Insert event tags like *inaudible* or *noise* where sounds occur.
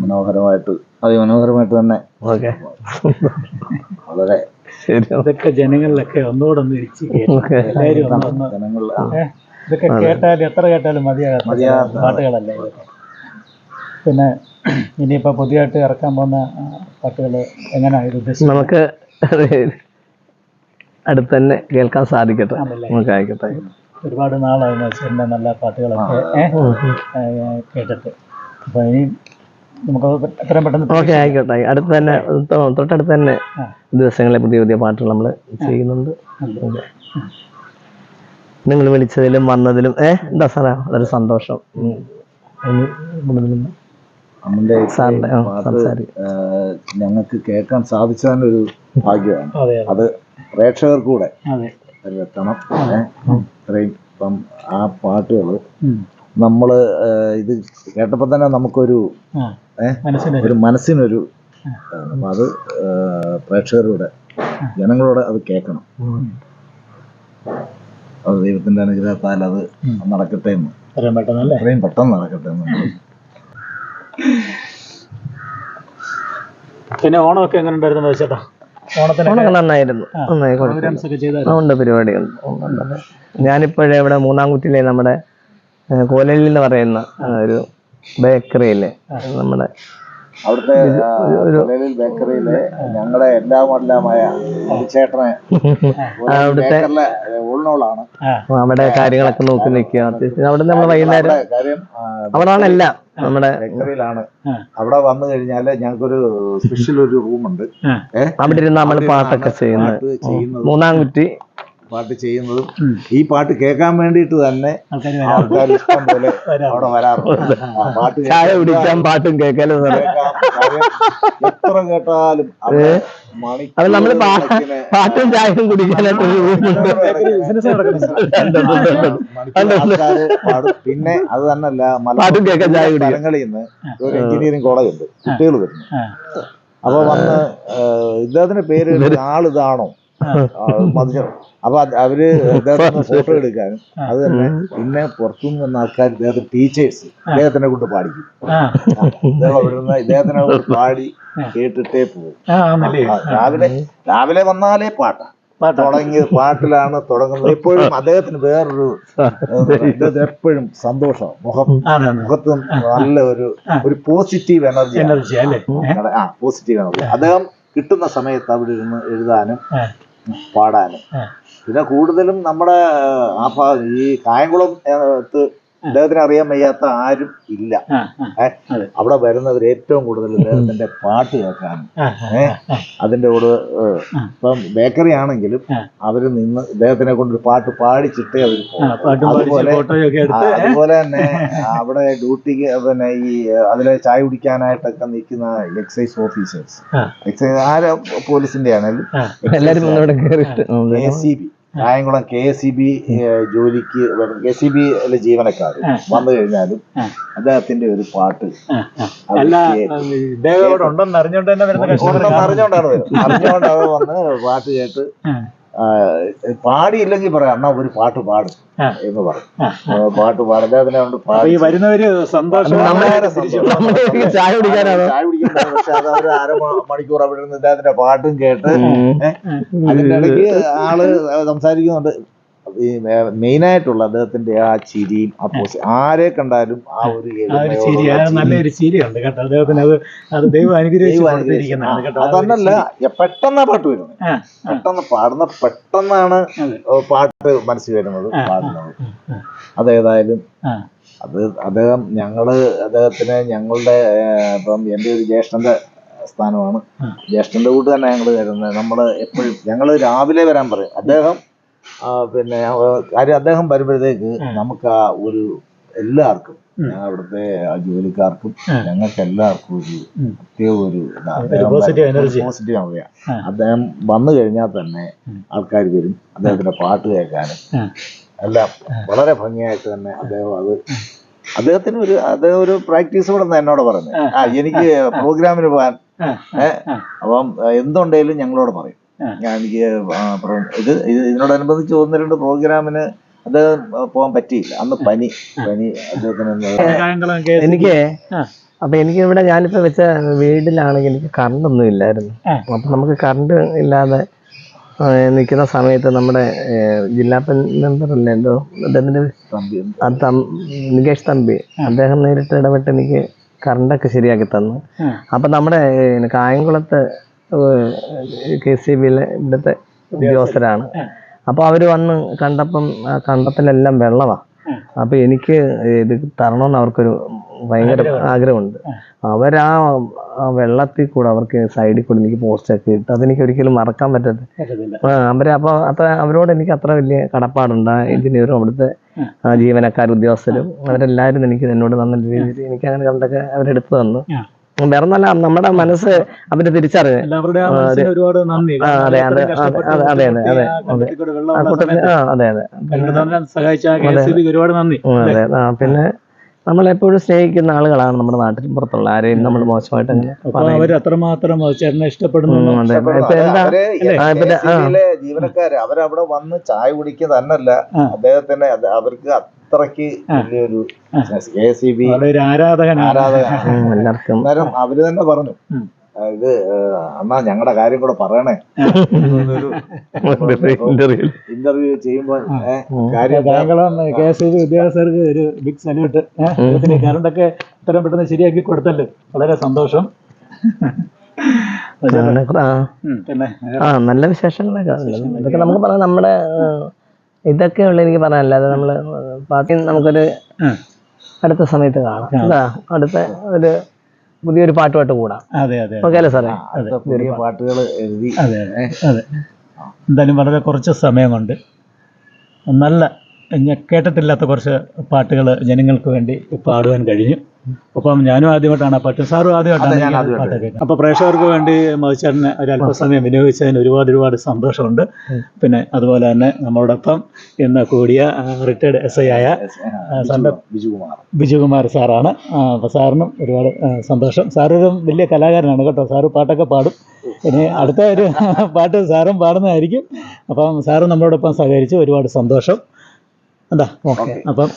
മനോഹരമായിട്ട് അതിമനോഹരമായിട്ട് തന്നെ. ഓക്കെ. വളരെ ശരി. ഇതൊക്കെ ജനങ്ങളിലൊക്കെ ഒന്നുകൂടെ ഒന്ന് ഇരിച്ച് ഇതൊക്കെ കേട്ടാലും എത്ര കേട്ടാലും മതിയാകാത്ത മതിയാകാത്ത പാട്ടുകളല്ലേ ഇതൊക്കെ. പിന്നെ ഇനിയിപ്പോൾ പുതിയതായിട്ട് ഇറക്കാൻ പോകുന്ന പാട്ടുകൾ എങ്ങനെയാണ് ഇത് നമുക്ക് അടുത്തന്നെ കേൾക്കാൻ സാധിക്കട്ടെ. നമുക്ക് ആയിക്കോട്ടെ. ഒരുപാട് നാളായി മത്സരിന്റെ നല്ല പാട്ടുകളൊക്കെ കേട്ടിട്ട്. അപ്പോൾ ഇനി നമുക്ക് എത്രയും പെട്ടെന്ന് ഓക്കെ ആയിക്കോട്ടെ. അടുത്ത് തന്നെ തൊട്ടടുത്ത് തന്നെ ദിവസങ്ങളെ പുതിയ പുതിയ പാട്ടുകൾ നമ്മൾ ചെയ്യുന്നുണ്ട്. നിങ്ങൾ വിളിച്ചതിലും വന്നതിലും ഏ എന്താ സാറേ? വളരെ സന്തോഷം. അമ്മന്റെ ഏഹ്, ഞങ്ങൾക്ക് കേൾക്കാൻ സാധിച്ചതിന് ഒരു ഭാഗ്യമാണ്. അത് പ്രേക്ഷകർ കൂടെ എത്തണം ഇത്രയും ഇപ്പം ആ പാട്ടുകൾ. നമ്മൾ ഇത് കേട്ടപ്പോൾ തന്നെ നമുക്കൊരു ഒരു മനസ്സിനൊരു അപ്പം അത് പ്രേക്ഷകരുടെ ജനങ്ങളോട് അത് കേൾക്കണം. അത് ദൈവത്തിന്റെ അനുഗ്രഹത്താൽ അത് നടക്കട്ടെ എന്ന്. എത്രയും പെട്ടെന്ന് നടക്കട്ടെ എന്ന്. പിന്നെ ഓണമൊക്കെ എങ്ങനെ ഉണ്ടായിരുന്നു ചേട്ടാ? നന്നായിരുന്നു. ഉണ്ട് പരിപാടിയുണ്ട്. ഞാനിപ്പോഴേ ഇവിടെ മൂന്നാം കുട്ടിയിലെ നമ്മുടെ കോലയിൽ എന്ന് പറയുന്ന ഒരു ബേക്കറിയിലെ നമ്മുടെ അവിടുത്തെ ബേക്കറിയിലെ ഞങ്ങളുടെ എല്ലാമെല്ലാമായ ചേട്ടനെ അവിടുത്തെ അവിടെ കാര്യങ്ങളൊക്കെ നോക്കി നിൽക്കുക. അത്യാവശ്യം. അവിടെ നമ്മൾ വൈകുന്നേരം അവിടെ കാര്യം ആ, എല്ലാം. നമ്മുടെ ബേക്കറിയിലാണ്. അവിടെ വന്നു കഴിഞ്ഞാൽ ഞങ്ങൾക്കൊരു സ്പെഷ്യൽ ഒരു റൂമുണ്ട് അവിടെ ഇരുന്ന് നമ്മൾ പാട്ടൊക്കെ ചെയ്യുന്നത്. മൂന്നാം മൂന്നാംകുറ്റി പാട്ട് ചെയ്യുന്നതും ഈ പാട്ട് കേൾക്കാൻ വേണ്ടിയിട്ട് തന്നെ ആൾക്കാർ ഇഷ്ടം പോലെ *laughs* അവിടെ വരാറുണ്ട്. പാട്ട് ചായ കുടിക്കാൻ പാട്ടും കേൾക്കാനും സാറേ കേൾക്കാം. കാര്യം എത്ര കേട്ടാലും അത് നമ്മൾ പാട്ടും ചായയും കുടിക്കാനായിട്ട് പിന്നെ അത് തന്നല്ല പാട്ടും കേൾക്കാൻ ചായ കുടിക്കാം. നിന്ന് ഒരു എഞ്ചിനീയറിംഗ് കോളേജ് ഉണ്ട് കുട്ടികൾ വരുന്നു. അപ്പൊ വന്ന് ഇദ്ദേഹത്തിന്റെ പേര് ആളിതാണോ മധുരം. അപ്പൊ അവർ *laughs* ഇദ്ദേഹത്തിന് ഫോട്ടോ എടുക്കാനും അത് തന്നെ പിന്നെ പുറത്തുനിന്ന് വന്ന ആൾക്കാർ ഇദ്ദേഹത്തെ ടീച്ചേഴ്സ് ഇദ്ദേഹത്തിനെ കൊണ്ട് പാടിക്കും. ഇദ്ദേഹം ഇദ്ദേഹത്തിനെ കൊണ്ട് പാടി കേട്ടിട്ടേ പോകും. രാവിലെ രാവിലെ വന്നാലേ പാട്ടാ. തുടങ്ങിയത് പാട്ടിലാണ് തുടങ്ങുന്നത്. എപ്പോഴും അദ്ദേഹത്തിന് വേറൊരു എപ്പോഴും സന്തോഷം. മുഖം മുഖത്തും മുഖത്ത് നല്ല ഒരു ഒരു പോസിറ്റീവ് എനർജി എനർജി അല്ലേ? ആ പോസിറ്റീവ് എനർജി അദ്ദേഹം കിട്ടുന്ന സമയത്ത് അവിടെ ഇരുന്ന് എഴുതാനും ആ. പിന്നെ കൂടുതലും നമ്മുടെ ആ ഈ കായംകുളം അദ്ദേഹത്തിന് അറിയാൻ വയ്യാത്ത ആരും ഇല്ല. അവിടെ വരുന്നവർ ഏറ്റവും കൂടുതൽ അദ്ദേഹത്തിന്റെ പാട്ട് കേൾക്കാനും അതിന്റെ കൂടെ ഇപ്പം ബേക്കറി ആണെങ്കിലും അവർ അവർ നിന്ന് ഇദ്ദേഹത്തിനെ കൊണ്ട് ഒരു പാട്ട് പാടിച്ചിട്ടേ അവർ അതുപോലെ അതുപോലെ തന്നെ അവിടെ ഡ്യൂട്ടിക്ക് പിന്നെ ഈ അതിലെ ചായ കുടിക്കാനായിട്ടൊക്കെ നിൽക്കുന്ന എക്സൈസ് ഓഫീസേഴ്സ്. എക്സൈസ് ആരാ പോലീസിന്റെ ആണെങ്കിലും K C B. Kayamkulam K S C B ജോലിക്ക് കെ സി ബി ജീവനക്കാർ വന്നു കഴിഞ്ഞാലും. അദ്ദേഹത്തിന്റെ ഒരു പാട്ട് ഉണ്ടെന്ന് അറിഞ്ഞോണ്ട് തന്നെ അറിഞ്ഞോണ്ടാണ് അറിഞ്ഞോണ്ട് അവർ വന്ന് പാട്ട് കേട്ട് പാടിയില്ലെങ്കിൽ പറയാം എന്നാ ഒരു പാട്ട് പാടും എന്ന്. ആ, പാട്ട് പാടില്ല അതിനെ കൊണ്ട് പാടി ഈ വരുന്നവര് സന്തോഷം ചായ കുടിക്കാനാണ് ചായ കുടിക്കാൻ പക്ഷെ അത് ഒരു അര മണിക്കൂർ അവിടെ നിന്ന് അതിന്റെ പാട്ടും കേട്ട് അതിന്റെ ഇടയ്ക്ക് ആൾ സംസാരിക്കുന്നുണ്ട്. ഈ മെയിൻ ആയിട്ടുള്ള അദ്ദേഹത്തിന്റെ ആ ചിരിയും ആ പോസ് ആരെ കണ്ടാലും ആ ഒരു. നല്ലൊരു ചിരിയുണ്ട് കേട്ടോ. അദ്ദേഹത്തിന് അത് ദൈവം അനുഗ്രഹിച്ച് അതന്നല്ല പെട്ടെന്നാ പാട്ട് വരുന്നത്. പെട്ടെന്ന് പാടുന്ന പെട്ടെന്നാണ് പാട്ട് മനസ്സിൽ വരുന്നത് പാടുന്നത്. അതേതായാലും അത് അദ്ദേഹം ഞങ്ങൾ അദ്ദേഹത്തിന് ഞങ്ങളുടെ ഇപ്പം എന്റെ ഒരു ജ്യേഷ്ഠന്റെ സ്ഥാനമാണ്. ജ്യേഷ്ഠന്റെ കൂട്ട് തന്നെ ഞങ്ങൾ വരുന്നത്. നമ്മൾ എപ്പോഴും ഞങ്ങൾ രാവിലെ വരാൻ പറയും. അദ്ദേഹം പിന്നെ കാര്യം അദ്ദേഹം വരുമ്പോഴത്തേക്ക് നമുക്ക് ആ ഒരു എല്ലാവർക്കും അവിടുത്തെ ജോലിക്കാർക്കും ഞങ്ങൾക്ക് എല്ലാവർക്കും ഒരു. പ്രത്യേക ഒരു പോസിറ്റീവ് അദ്ദേഹം വന്നു കഴിഞ്ഞാൽ തന്നെ ആൾക്കാർ വരും. അദ്ദേഹത്തിന്റെ പാട്ട് കേൾക്കാനും. എല്ലാം വളരെ ഭംഗിയായിട്ട് തന്നെ അദ്ദേഹം അത് അദ്ദേഹത്തിന് ഒരു അദ്ദേഹം ഒരു പ്രാക്ടീസ് കൂടെ എന്നോട് പറഞ്ഞു ആ എനിക്ക് പ്രോഗ്രാമിന് പോകാൻ അപ്പം എന്തുണ്ടെങ്കിലും ഞങ്ങളോട് പറയും. ഞാൻ എനിക്ക് ഇത് ഇത് ഇതിനോടനുബന്ധിച്ച് ഒന്ന് രണ്ട് പ്രോഗ്രാമിന് അത് പോകാൻ പറ്റിയില്ല. അന്ന് പനി പനി അദ്ദേഹത്തിന് എനിക്ക്. അപ്പൊ എനിക്ക് ഇവിടെ ഞാനിപ്പോ വെച്ച വീട്ടിലാണെങ്കിൽ എനിക്ക് കറണ്ട് ഒന്നും ഇല്ലായിരുന്നു അപ്പൊ നമുക്ക് കറണ്ട് ഇല്ലാതെ നിൽക്കുന്ന സമയത്ത് നമ്മുടെ ജില്ലാ മെമ്പർ അല്ലേ എന്തോ? അദ്ദേഹത്തിന്റെ നികേഷ് തമ്പി. അദ്ദേഹം നേരിട്ട് ഇടപെട്ട് എനിക്ക് കറണ്ടൊക്കെ ശരിയാക്കി തന്നു. അപ്പൊ നമ്മുടെ കായംകുളത്ത് കെ സി ബിയിലെ ഇവിടുത്തെ ഉദ്യോഗസ്ഥരാണ്. അപ്പൊ അവർ വന്ന് കണ്ടപ്പം ആ കണ്ടത്തിലെല്ലാം വെള്ളമാ അപ്പൊ എനിക്ക് ഇത് തരണമെന്ന് അവർക്കൊരു ഭയങ്കര ആഗ്രഹമുണ്ട്. അവരാ വെള്ളത്തിൽ കൂടെ അവർക്ക് സൈഡിൽ കൂടെ എനിക്ക് പോസ്റ്റ് ഒക്കെ ഇട്ട് അതെനിക്ക് ഒരിക്കലും മറക്കാൻ പറ്റത്തില്ല. അവരെ അപ്പോൾ അപ്പൊ അത്ര അവരോട് എനിക്ക് അത്ര വലിയ കടപ്പാടുണ്ട്. എഞ്ചിനീയറും അവിടുത്തെ ജീവനക്കാർ ഉദ്യോഗസ്ഥരും അവരെല്ലാവരും എനിക്ക് എന്നോട് നല്ല രീതിയിൽ എനിക്ക് അങ്ങനെ കണ്ടൊക്കെ അവരെടുത്തു തന്നു. വേറെ നല്ല നമ്മുടെ മനസ്സ് അവർ തിരിച്ചറിഞ്ഞ്. എല്ലാവരുടെയും മനസ്സിന് ഒരുപാട് നന്ദി. അതെ, അതെ, അതെ, അതെ, അതെ, അതെ, അതെ. പിന്നെ നമ്മളെപ്പോഴും സ്നേഹിക്കുന്ന ആളുകളാണ് നമ്മുടെ നാട്ടിൽ പുറത്തുള്ള. ആരെയും നമ്മൾ മോശമായിട്ട്. ജീവനക്കാര് അവരവിടെ വന്ന് ചായ കുടിക്കുക തന്നല്ല അദ്ദേഹത്തിന് അവർക്ക് അത്രയ്ക്ക് വലിയൊരു കെ സി ബി ആരാധകൻ അന്നേരം അവർ തന്നെ പറഞ്ഞു. ഇത് എന്നാ ഞങ്ങളുടെ കാര്യം കൂടെ പറയണേ. ഇന്റർവ്യൂ *laughs* ചെയ്യുമ്പോൾ ചെയ്യുമ്പോ കെ എസ് ബി ഉദ്യോഗസ്ഥർക്ക് ഒരു ബിഗ് സല്യൂട്ട് കറണ്ടൊക്കെ ഇത്രയും പെട്ടെന്ന് ശരിയാക്കി കൊടുത്തല്ലോ? വളരെ സന്തോഷം. പിന്നെ ആ നല്ല വിശേഷങ്ങളൊക്കെ. ഇതൊക്കെ നമുക്ക് പറയാം. നമ്മുടെ ഇതൊക്കെ ഉള്ളു എനിക്ക് പറയാനല്ലാതെ നമ്മൾ പാർട്ടി നമുക്കൊരു. അടുത്ത സമയത്ത് കാണാം. എന്താ അടുത്ത ഒരു പുതിയൊരു പാട്ടുമായിട്ട് കൂടാം. അതെ അതെ ഓക്കെ അല്ലേ സാറേ? പുതിയ പാട്ടുകൾ എഴുതി. അതെ അതെ അതെ. എന്തായാലും വളരെ കുറച്ച് സമയം കൊണ്ട് നല്ല ഞാൻ കേട്ടിട്ടില്ലാത്ത കുറച്ച് പാട്ടുകൾ ജനങ്ങൾക്ക് വേണ്ടി പാടുവാൻ കഴിഞ്ഞു. അപ്പം ഞാനും ആദ്യമായിട്ടാണ് പാട്ട്. സാറും ആദ്യമായിട്ടാണ്. പാട്ട് കേട്ടത് അപ്പോൾ പ്രേക്ഷകർക്ക് വേണ്ടി മതിച്ചേട്ടന് ഒരു അല്പസമയം വിനിയോഗിച്ചതിന് ഒരുപാട് ഒരുപാട് സന്തോഷമുണ്ട്. പിന്നെ അതുപോലെ തന്നെ നമ്മളോടൊപ്പം ഇന്ന് കൂടിയ റിട്ടയർഡ് എസ് ഐ ആയ സാറിന്റെ ബിജുകുമാർ ബിജുകുമാർ സാറാണ്. അപ്പോൾ സാറിനും ഒരുപാട് സന്തോഷം. സാറൊരു വലിയ കലാകാരനാണ് കേട്ടോ. സാറ് പാട്ടൊക്കെ പാടും. ഇനി അടുത്ത ഒരു *laughs* പാട്ട് സാറും പാടുന്നതായിരിക്കും. അപ്പം സാറും നമ്മളോടൊപ്പം സഹകരിച്ച് ഒരുപാട് സന്തോഷം. എന്താ? ഓക്കെ. അപ്പം